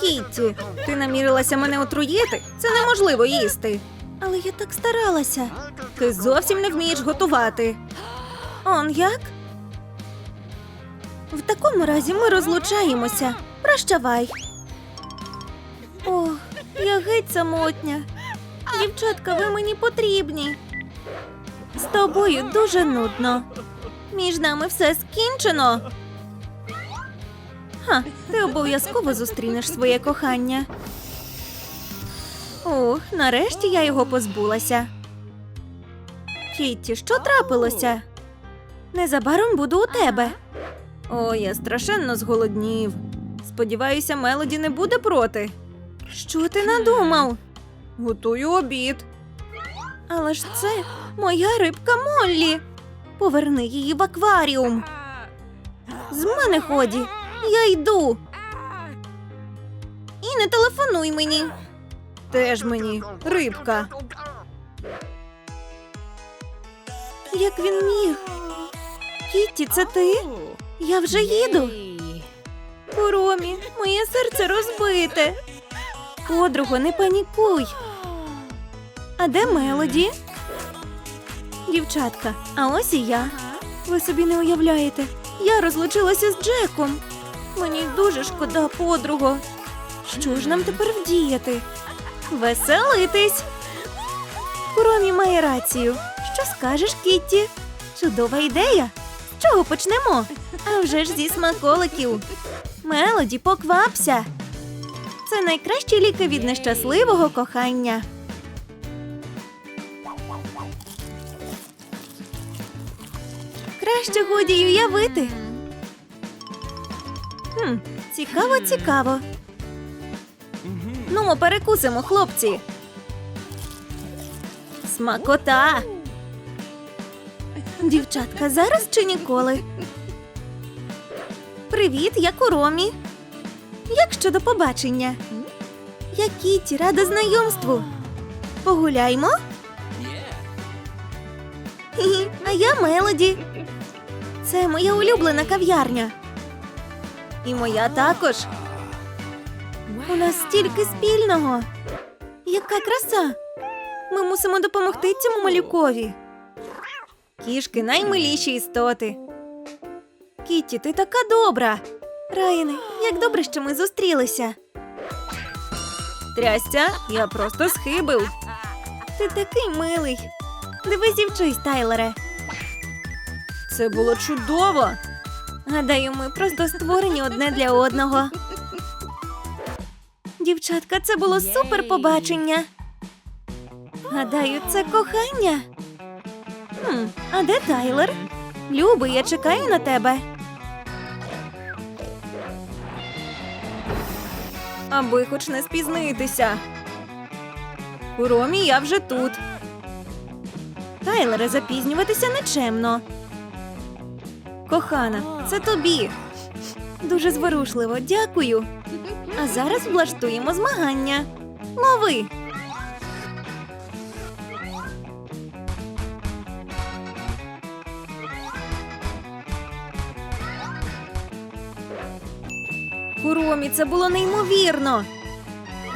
Кітті, ти намірилася мене отруїти? Це неможливо їсти. Але я так старалася. Ти зовсім не вмієш готувати. Он як? В такому разі ми розлучаємося. Прощавай. Ох, я геть самотня. Дівчатка, ви мені потрібні. З тобою дуже нудно. Між нами все скінчено. Ха, ти обов'язково зустрінеш своє кохання. Ох, нарешті я його позбулася. Кітті, що трапилося? Незабаром буду у тебе. О, я страшенно зголоднів. Сподіваюся, Мелоді не буде проти. Що ти надумав? Готую обід. Але ж це моя рибка Моллі. Поверни її в акваріум. З мене ході. Я йду. І не телефонуй мені. Теж мені, рибка. Як він міг? Кітті, це ти? Я вже їду. Куромі, моє серце розбите. Подруго, не панікуй. А де Мелоді? Дівчатка, а ось і я. Ви собі не уявляєте. Я розлучилася з Джеком. Мені дуже шкода, подруго. Що ж нам тепер вдіяти? Веселитись. Куромі має рацію. Що скажеш, Кітті? Чудова ідея. Чого почнемо? А вже ж зі смаколиків. Мелоді, поквапся. Це найкращі ліки від нещасливого кохання. Краще годі уявити. Цікаво, цікаво. Ну, перекусимо, хлопці. Смакота. Дівчатка, зараз чи ніколи? Привіт, я Куромі. Як щодо побачення? Я Кіті, рада знайомству. Погуляймо? А я Мелоді. Це моя улюблена кав'ярня. І моя також. У нас стільки спільного. Яка краса! Ми мусимо допомогти цьому малюкові. Кішки наймиліші істоти. Кітті, ти така добра. Райане, як добре, що ми зустрілися. Трястя, я просто схибив. Ти такий милий. Дивись і вчись, Тайлере. Це було чудово. Гадаю, ми просто створені одне для одного. Дівчатка, це було супер побачення. Гадаю, це кохання. Хм, а де Тайлер? Любий, я чекаю на тебе. Аби хоч не спізнитися. У Ромі я вже тут. Тайлере, запізнюватися нечемно. Кохана, це тобі. Дуже зворушливо, дякую. А зараз влаштуємо змагання. Лови. Куромі, це було неймовірно.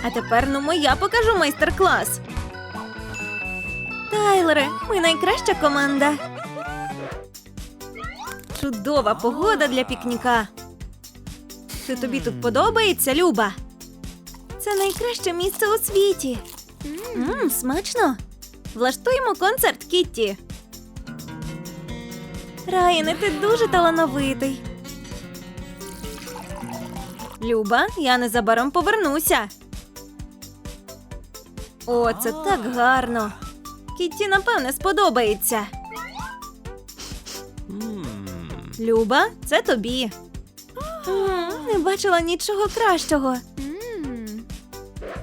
А тепер ну я покажу майстер-клас. Тайлере, ми найкраща команда. Чудова погода для пікніка. Чи тобі тут подобається, Люба? Це найкраще місце у світі. Мм, смачно. Влаштуємо концерт Кітті. Райане, ти дуже талановитий. Люба, я незабаром повернуся. О, це так гарно. Кітті, напевне, сподобається. Люба, це тобі. Не бачила нічого кращого.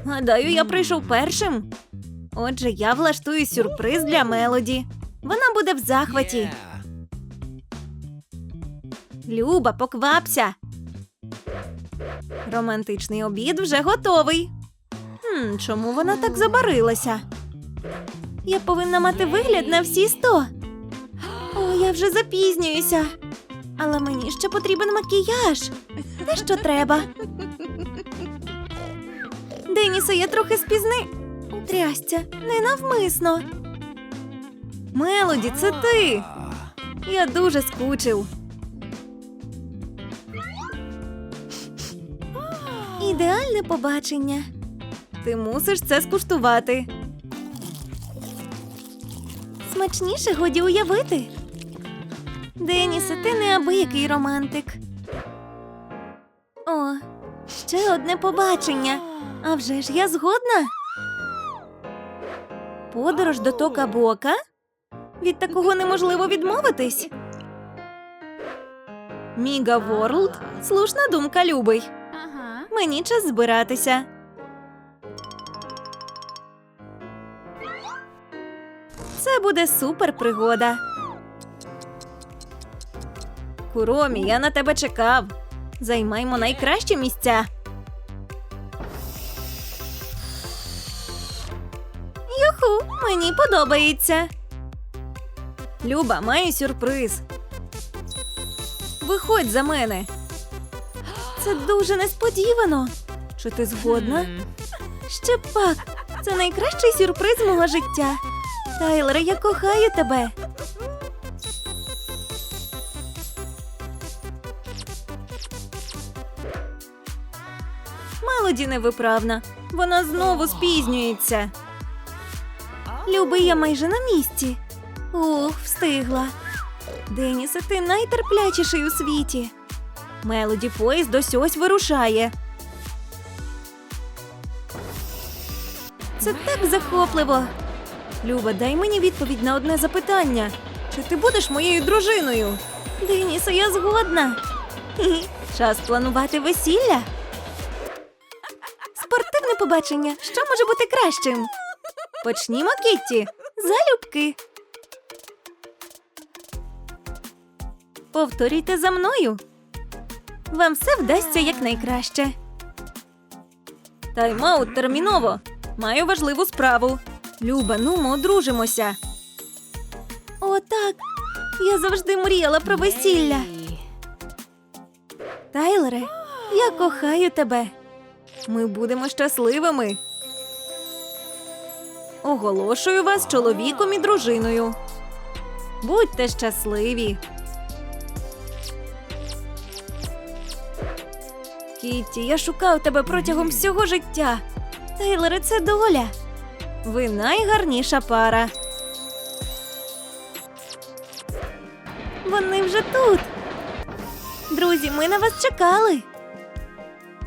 Гадаю, я прийшов першим. Отже, я влаштую сюрприз для Мелоді. Вона буде в захваті. Люба, поквапся. Романтичний обід вже готовий. Хм, чому вона так забарилася? Я повинна мати вигляд на всі сто. О, я вже запізнююся. Але мені ще потрібен макіяж. Те, що треба. Денісе, я трохи спізни. Трястя, ненавмисно. Мелоді, це ти. Я дуже скучив. Ідеальне побачення. Ти мусиш це скуштувати. Смачніше годі уявити. Денісе, ти неабиякий романтик. О, ще одне побачення. А вже ж я згодна. Подорож до Тока Бока? Від такого неможливо відмовитись. Міга Ворлд? Слушна думка, любий. Мені час збиратися. Це буде супер пригода. Куромі, я на тебе чекав. Займаймо найкращі місця. Юху, мені подобається. Люба, маю сюрприз. Виходь за мене. Це дуже несподівано. Чи ти згодна? Ще пак. Це найкращий сюрприз мого життя. Тайлере, я кохаю тебе. Мелоді невиправна. Вона знову спізнюється. Любий, я майже на місці. Ух, встигла. Денісе, ти найтерплячіший у світі. Мелоді поїзд ось ось вирушає. Це так захопливо. Люба, дай мені відповідь на одне запитання. Чи ти будеш моєю дружиною? Денісе, я згодна. Час планувати весілля. Спортивне побачення. Що може бути кращим? Почнімо, Кітті. Залюбки. Повторюйте за мною. Вам все вдасться якнайкраще. Тайм-аут терміново. Маю важливу справу. Люба, ну ми одружимося. О, так. Я завжди мріяла про весілля. Тайлере, я кохаю тебе. Ми будемо щасливими. Оголошую вас чоловіком і дружиною. Будьте щасливі. Кітті, я шукав тебе протягом всього життя. Тейлоре, це доля. Ви найгарніша пара. Вони вже тут. Друзі, ми на вас чекали.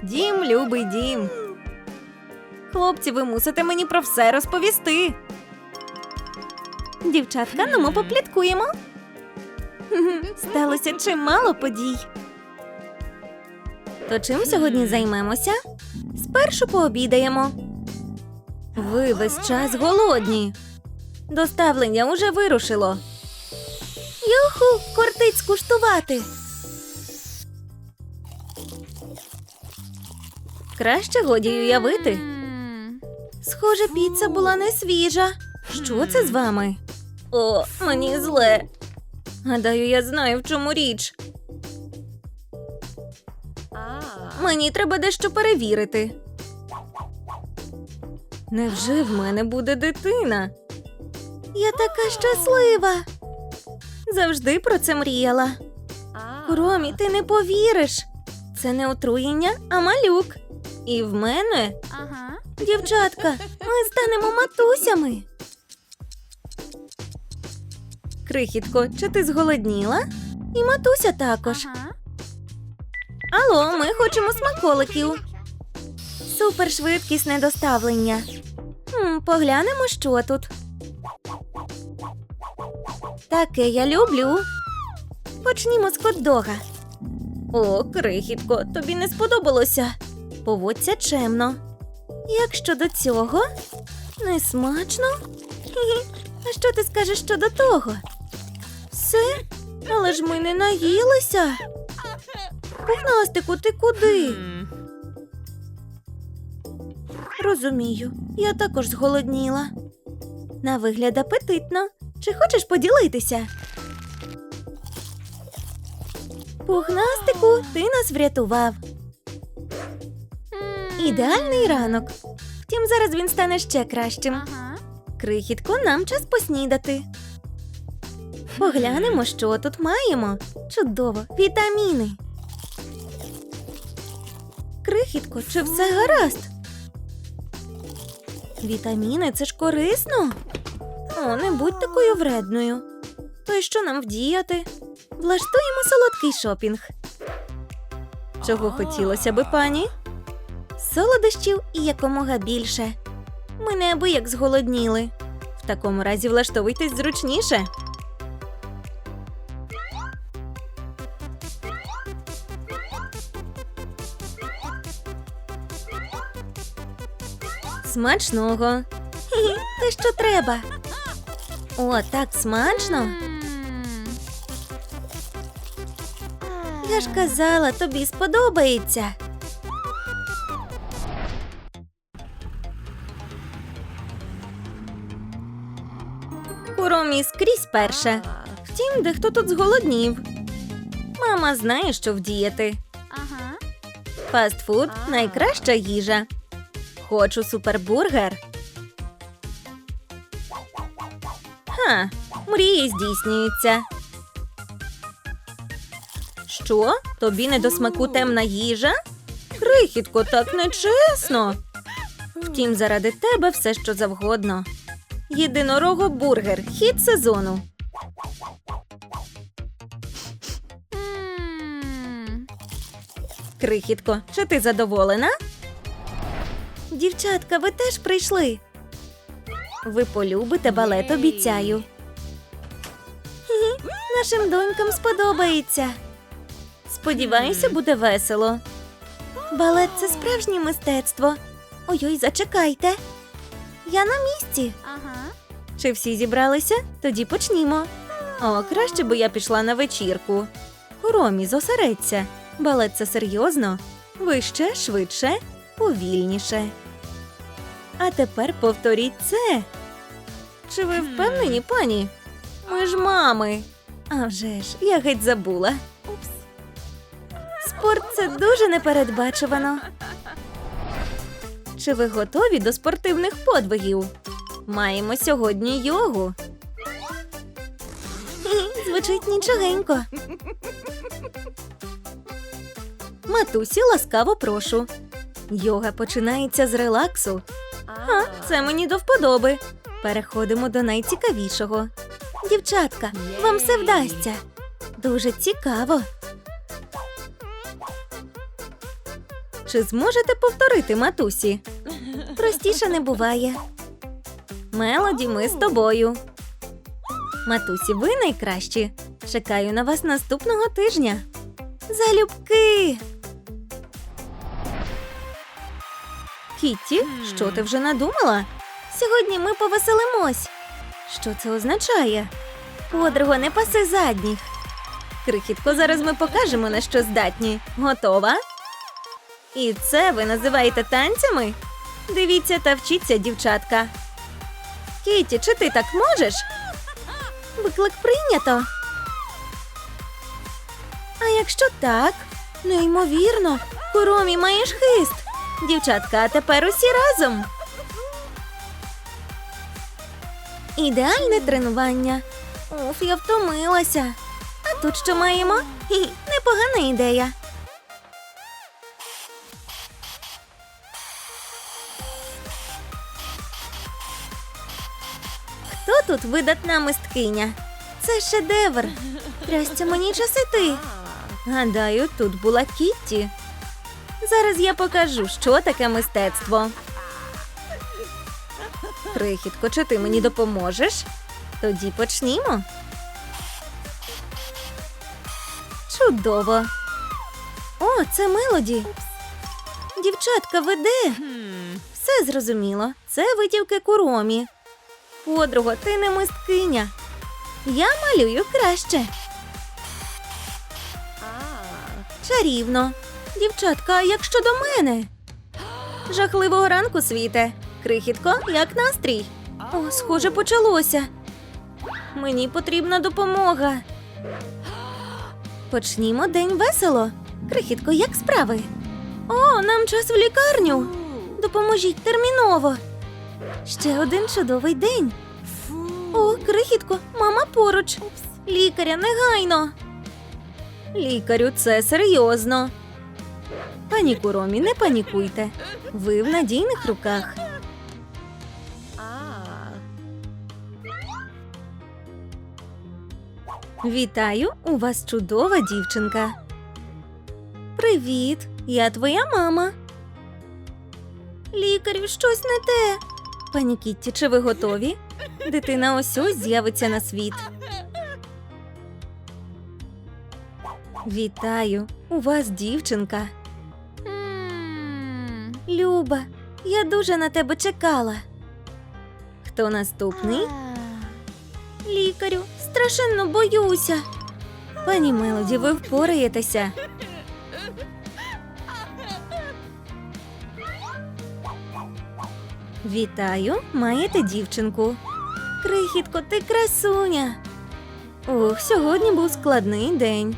Дім, любий дім. Хлопці, ви мусите мені про все розповісти. Дівчатка, ну ми попліткуємо. Сталося чимало подій. То чим сьогодні займемося? Спершу пообідаємо. Ви весь час голодні. Доставлення уже вирушило. Юху, кортить скуштувати. Краще годі уявити. М. Схоже, піца була не свіжа. Що це з вами? О, мені зле. Гадаю, я знаю, в чому річ. Мені треба дещо перевірити. Невже в мене буде дитина? Я така щаслива. Завжди про це мріяла. Ромі, ти не повіриш. Це не отруєння, а малюк. І в мене Ага. Дівчатка, ми станемо матусями. Крихітко, чи ти зголодніла? І матуся також. Ага. Алло, ми хочемо смаколиків. Супершвидкісне доставлення. Хм, поглянемо, що тут. Таке я люблю. Почнімо з хот-дога. О, крихітко, тобі не сподобалося. Поводься чемно. Як щодо цього? Не смачно? А що ти скажеш щодо того? Все? Але ж ми не наїлися. Пухнастику, ти куди? Розумію, я також зголодніла. На вигляд апетитно. Чи хочеш поділитися? Пухнастику, ти нас врятував. Ідеальний ранок. Втім, зараз він стане ще кращим. Крихітко, нам час поснідати. Поглянемо, що тут маємо. Чудово, вітаміни. Крихітко, чи все гаразд? Вітаміни це ж корисно. О, не будь такою вредною. То й що нам вдіяти? Влаштуємо солодкий шопінг. Чого хотілося би, пані? Солодощів і якомога більше. Ми неабияк зголодніли. В такому разі влаштовуйтесь зручніше. Смачного. Те, що треба. О, так смачно. Я ж казала, тобі сподобається. Перша. Втім, дехто тут зголоднів. Мама знає, що вдіяти. Фастфуд найкраща їжа. Хочу супербургер. Ха, мрії здійснюються. Що? Тобі не до смаку темна їжа? Крихітко, так нечесно. Втім, заради тебе все, що завгодно. Єдинорого-бургер. Хід сезону. Крихітко, чи ти задоволена? Дівчатка, ви теж прийшли. Ви полюбите балет, обіцяю. Нашим донькам сподобається. Сподіваюся, буде весело. Балет це справжнє мистецтво. Ой-ой, зачекайте. Я на місці. Чи всі зібралися? Тоді почнімо. О, краще би я пішла на вечірку. Ромі, зосередься. Балет це серйозно. Вище, швидше, повільніше. А тепер повторіть це. Чи ви впевнені, пані? Ми ж мами. А вже ж, я геть забула. Спорт це дуже непередбачувано. Чи ви готові до спортивних подвигів? Маємо сьогодні йогу. Звучить нічогенько. Матусі, ласкаво прошу. Йога починається з релаксу. А, це мені до вподоби. Переходимо до найцікавішого. Дівчатка, вам все вдасться. Дуже цікаво. Чи зможете повторити матусі? Простіше не буває. Мелоді, ми з тобою. Матусі, ви найкращі. Чекаю на вас наступного тижня. Залюбки. Кітті, що ти вже надумала? Сьогодні ми повеселимось. Що це означає? Подруго, не паси задніх. Крихітко, зараз ми покажемо, на що здатні. Готова? І це ви називаєте танцями? Дивіться та вчіться, дівчатка. Кіті, чи ти так можеш? Виклик прийнято. А якщо так, неймовірно, Куромі маєш хист. Дівчатка, а тепер усі разом. Ідеальне тренування. Уф, я втомилася. А тут що маємо? Хі, непогана ідея. Хто тут видатна мисткиня? Це шедевр. Трясця мені час іти. Гадаю, тут була Кітті. Зараз я покажу, що таке мистецтво. Крихітко, чи ти мені допоможеш? Тоді почнімо. Чудово. О, це мелоді. Дівчатка веде. Все зрозуміло. Це витівки куромі. Подруго, ти не мисткиня. Я малюю краще. Чарівно. Дівчатка, як щодо мене? Жахливого ранку, світе. Крихітко, як настрій? О, схоже, почалося. Мені потрібна допомога. Почнімо день весело. Крихітко, як справи? О, нам час в лікарню. Допоможіть терміново. Ще один чудовий день. О, крихітко, мама поруч. Лікаря, негайно. Лікарю, це серйозно. Пані Куромі, не панікуйте. Ви в надійних руках. Вітаю, у вас чудова дівчинка. Привіт, я твоя мама. Лікарю, щось не те. Пані Кітті, чи ви готові? Дитина ось ось з'явиться на світ. Вітаю, у вас дівчинка. Люба, я дуже на тебе чекала. Хто наступний? Лікарю, страшенно боюся. Пані Мелоді, ви впораєтеся. Вітаю, маєте дівчинку. Крихітко, ти красуня. Ох, сьогодні був складний день.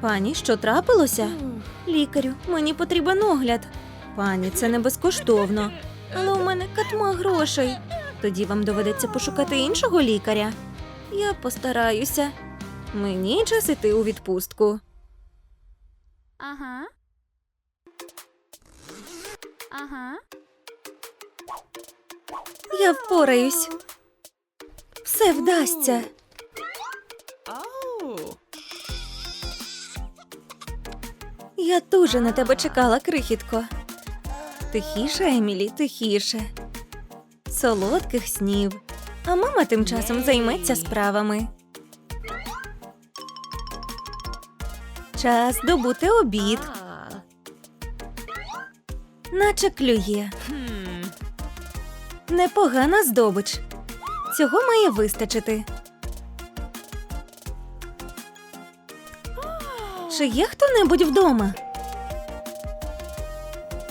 Пані, що трапилося? Лікарю, мені потрібен огляд. Пані, це не безкоштовно. Але у мене катма грошей. Тоді вам доведеться пошукати іншого лікаря. Я постараюся. Мені час іти у відпустку. Ага. Ага. Я впораюсь. Все вдасться. Я дуже на тебе чекала, крихітко. Тихіше, Емілі, тихіше. Солодких снів. А мама тим часом займеться справами. Час добути обід, наче клює. Непогана здобич. Цього має вистачити. Чи є хто-небудь вдома?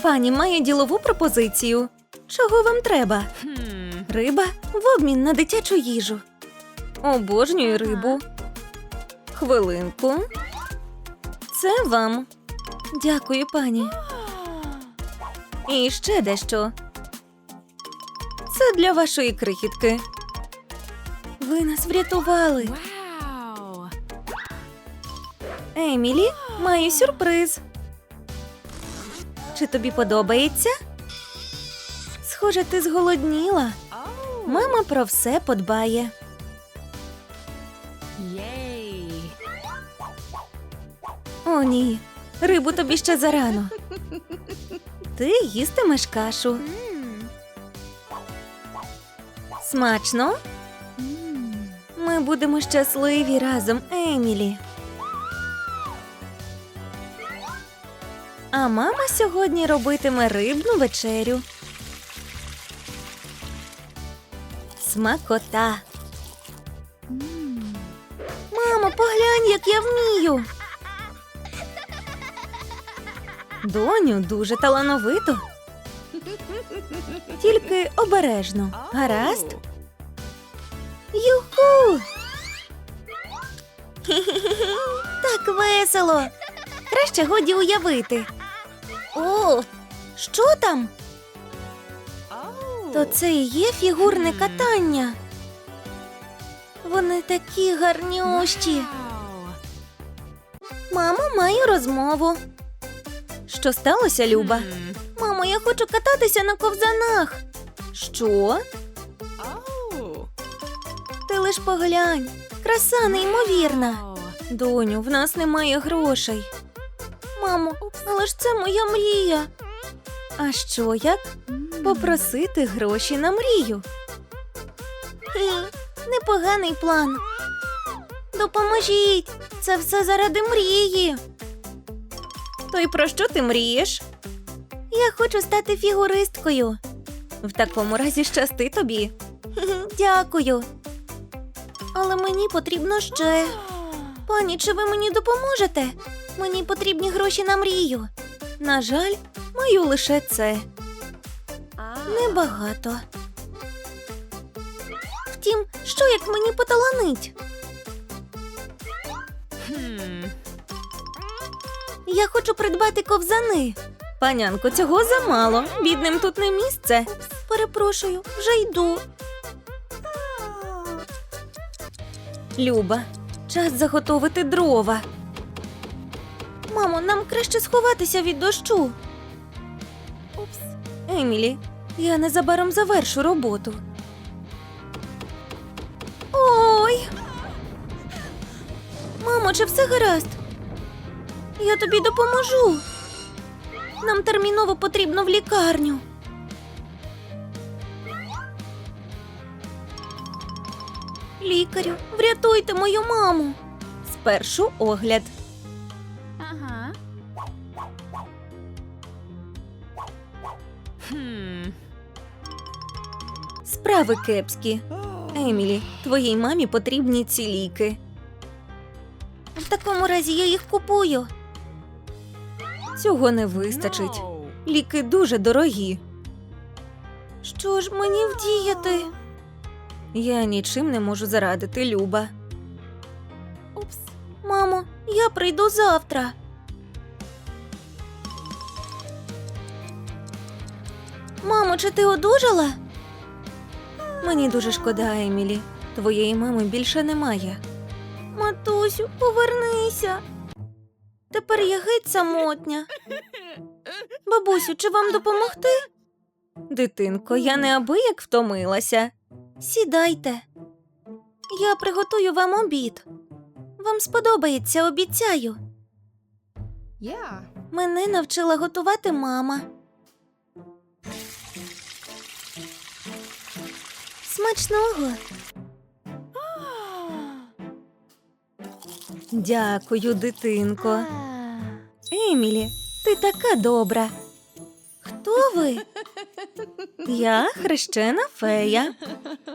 Пані має ділову пропозицію. Чого вам треба? Риба в обмін на дитячу їжу. Обожнюю рибу. Хвилинку. Це вам. Дякую, пані. І ще дещо. Це для вашої крихітки. Ви нас врятували. Емілі, маю сюрприз. Чи тобі подобається? Схоже, ти зголодніла. Мама про все подбає. О, ні, рибу тобі ще зарано. Ти їстимеш кашу. Смачно? Ми будемо щасливі разом, Емілі. А мама сьогодні робитиме рибну вечерю. Смакота. Мамо, поглянь, як я вмію. Доню, дуже талановито. Тільки обережно. Гаразд? Юху! Так весело. Краще годі уявити. О, що там? То це і є фігурне катання. Вони такі гарнющі. Мамо, маю розмову. Що сталося, Люба? Я хочу кататися на ковзанах. Що? Ти лиш поглянь. Краса неймовірна. Доню, в нас немає грошей. Мамо, але ж це моя мрія. А що як попросити гроші на мрію? Хе, непоганий план. Допоможіть! Це все заради мрії. То й про що ти мрієш? Я хочу стати фігуристкою. В такому разі щасти тобі. Дякую. Але мені потрібно ще. Пані, чи ви мені допоможете? Мені потрібні гроші на мрію. На жаль, маю лише це. Небагато. Втім, що як мені поталанить? Я хочу придбати ковзани. Панянко, цього замало. Бідним тут не місце. Перепрошую, вже йду. Люба, час заготовити дрова. Мамо, нам краще сховатися від дощу. Упс. Емілі, я незабаром завершу роботу. Ой. Мамо, чи все гаразд? Я тобі допоможу. Нам терміново потрібно в лікарню. Лікарю, врятуйте мою маму. Спершу огляд. Ага. Хм. Справи кепські. Емілі, твоїй мамі потрібні ці ліки. В такому разі я їх купую. Цього не вистачить. Ліки дуже дорогі. Що ж мені вдіяти? Я нічим не можу зарадити, Люба. Упс. Мамо, я прийду завтра. Мамо, чи ти одужала? Мені дуже шкода, Емілі. Твоєї мами більше немає. Матусю, повернися. Тепер я геть самотня. Бабусю, чи вам допомогти? Дитинко, я неабияк втомилася. Сідайте. Я приготую вам обід. Вам сподобається, обіцяю. Yeah. Мене навчила готувати мама. Смачного. Дякую, дитинко. Емілі, ти така добра. Хто ви? Я хрещена фея,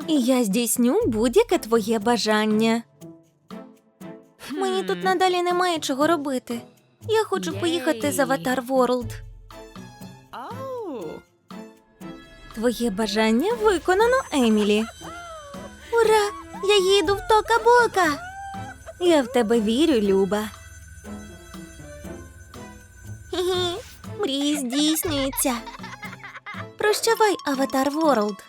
і я здійсню будь-яке твоє бажання. Мені тут надалі немає чого робити. Я хочу поїхати з Аватар Ворлд. Твоє бажання виконано, Емілі. Ура! Я їду в Тока-Бока! Я в тебе вірю, Люба. Мрії здійснюються. Прощавай, Аватар Ворлд.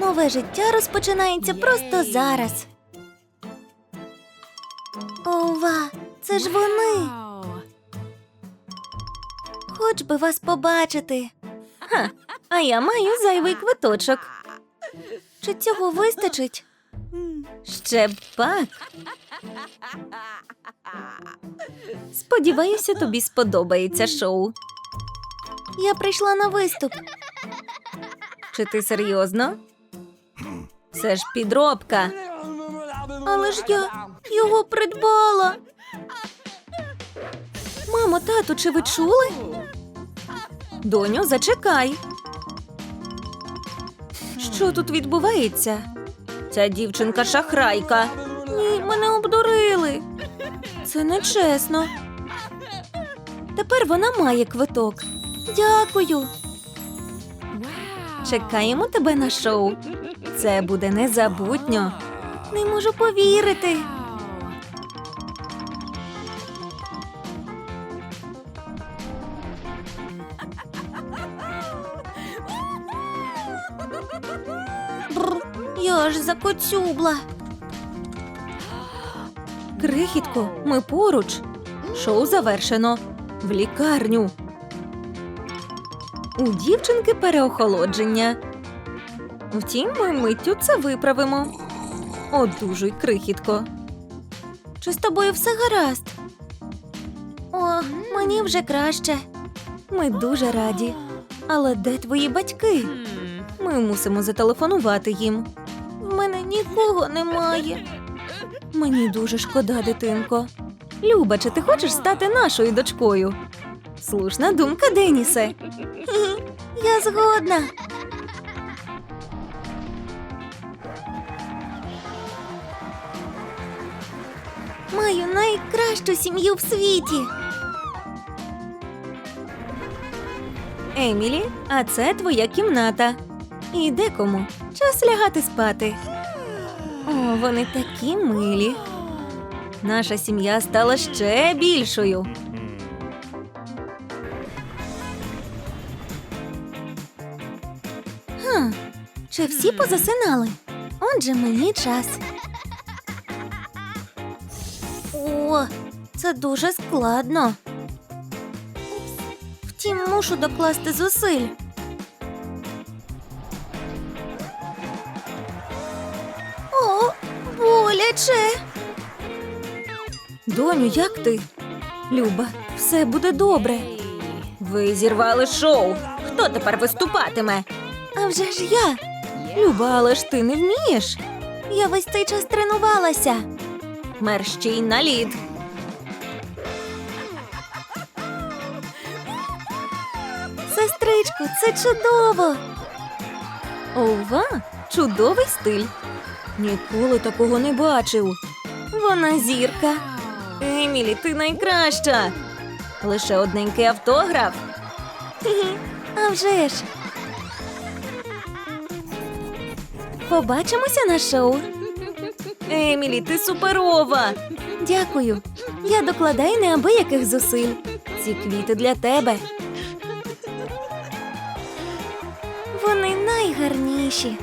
Нове життя розпочинається просто зараз. Ова, це ж вони. Хоч би вас побачити. Ха, а я маю зайвий квиточок. Чи цього вистачить? Ще пак. Сподіваюся, тобі сподобається шоу. Я прийшла на виступ. Чи ти серйозно? Це ж підробка. Але ж я його придбала. Мамо, тату, чи ви чули? Доню, зачекай. Що тут відбувається? Ця дівчинка шахрайка. Ні, мене обдурили. Це нечесно. Тепер вона має квиток. Дякую. Чекаємо тебе на шоу. Це буде незабутньо. Не можу повірити. Аж. Крихітко, ми поруч. Шоу завершено. В лікарню. У дівчинки переохолодження. Втім, ми миттю це виправимо. Одужуй, крихітко. Чи з тобою все гаразд? О, мені вже краще. Ми дуже раді. Але де твої батьки? Ми мусимо зателефонувати їм. Нікого немає. Мені дуже шкода, дитинко. Люба, чи ти хочеш стати нашою дочкою? Слушна думка, Денісе. Я згодна. Маю найкращу сім'ю в світі. Емілі, а це твоя кімната. І декому час лягати спати. О, вони такі милі. Наша сім'я стала ще більшою. Хм, чи всі позасинали? Отже, мені час. О, це дуже складно. Втім, мушу докласти зусиль. Боляче. Доню, як ти? Люба, все буде добре. Ви зірвали шоу. Хто тепер виступатиме? А вже ж я. Люба, але ж ти не вмієш. Я весь цей час тренувалася. Мерщій на лід. Сестричко, це чудово. Ова, чудовий стиль. Ніколи такого не бачив. Вона зірка. Емілі, ти найкраща. Лише одненький автограф. А вже ж. Побачимося на шоу. Емілі, ти суперова. Дякую. Я докладаю неабияких зусиль. Ці квіти для тебе. Вони найгарніші.